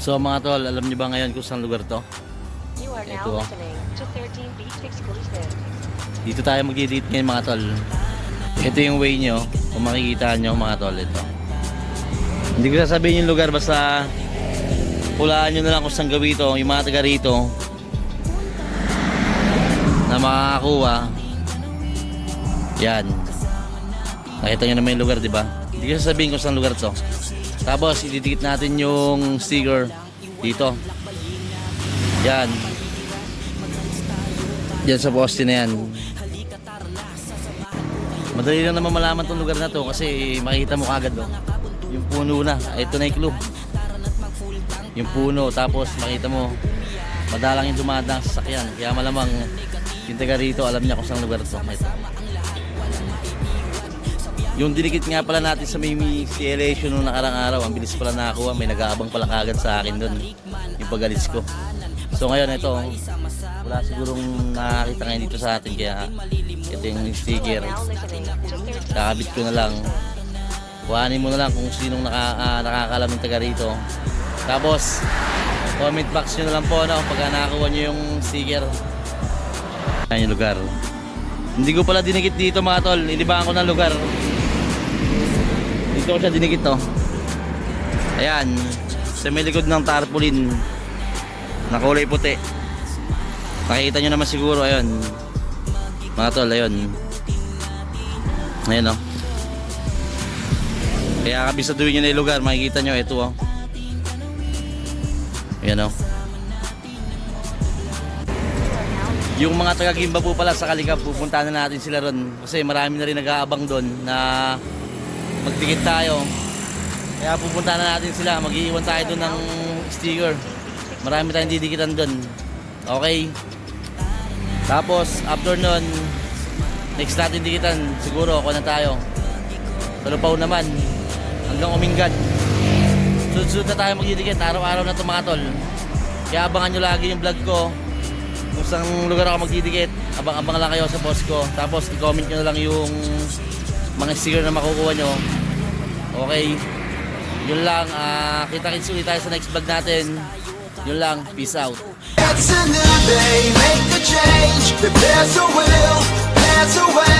So mga tol, alam niyo ba ngayon kung saan lugar to? You are now Ito, oh. listening to 13 Beats Exclusive. Dito tayo mag-edit ngayon mga tol. Ito yung way nyo, kung makikita nyo mga tol, ito. Hindi ko sasabihin yung lugar, basta hulaan nyo na lang kung saan gawin ito, yung mga taga rito na makakakuha. Yan. Nakita nyo naman yung lugar, di ba? Hindi ko sasabihin kung saan lugar to. Tapos, ididikit natin yung sticker dito. Yan. Yan sa poste na yan. Madali lang naman malaman tong lugar na to kasi makikita mo kagad do. Yung puno na. Ito na yung clue. Yung puno. Tapos makita mo madalang yung dumadang sasakyan. Kaya malamang yung taga rito alam niya kung saan lugar to. Ito. Yung dinikit nga pala natin sa may si elation nung nakarang araw, ang bilis pala nakakuha. May nag-aabang pala kagad sa akin doon. Yung pagalis ko. So ngayon ito, wala sigurong nakakita ngayon dito sa atin kaya ito yung sticker. are now listening to 13 Kakabit ko na lang. Kuhanin mo na lang kung sinong naka, ah, nakakalam ng taga rito. Tapos, comment box nyo na lang po no, pag nakakuha nyo yung sticker. Ayan yung lugar. Hindi ko pala dinikit dito mga tol. Inibahan ko ng lugar. Dito ko siya dinikit to. Ayan. Sa may likod ng tarpaulin. Na kulay puti. Nakikita nyo naman siguro. Ayun. Mga tol, ayun. Ayan o. Kaya kabisaduhin nyo na yung lugar, makikita nyo, ito o. Ayan o. Yung mga taga Gimba po pala sa Kalikab, pupunta na natin sila ron. Kasi marami na rin nag-aabang doon na magtikit tayo. Kaya pupunta na natin sila, mag-iiwan tayo doon ng sticker. Marami tayong didikitan doon. Okay. Tapos, after nun, next natin dikitan, siguro ako na tayo. Sa Lupaw naman, hanggang uminggan. Sunod-sunod na tayo magdidikit, araw-araw na tumatol. Kaya abangan nyo lagi yung vlog ko. Kung saan lugar ako magdidikit, abang-abang lang kayo sa post ko. Tapos i-comment nyo na lang yung mga sticker na makukuha nyo. Okay. Yun lang, ah, kita-kits ulit tayo sa next vlog natin. Yun lang, peace out. It's a new day, make the change. If there's a will, there's a way.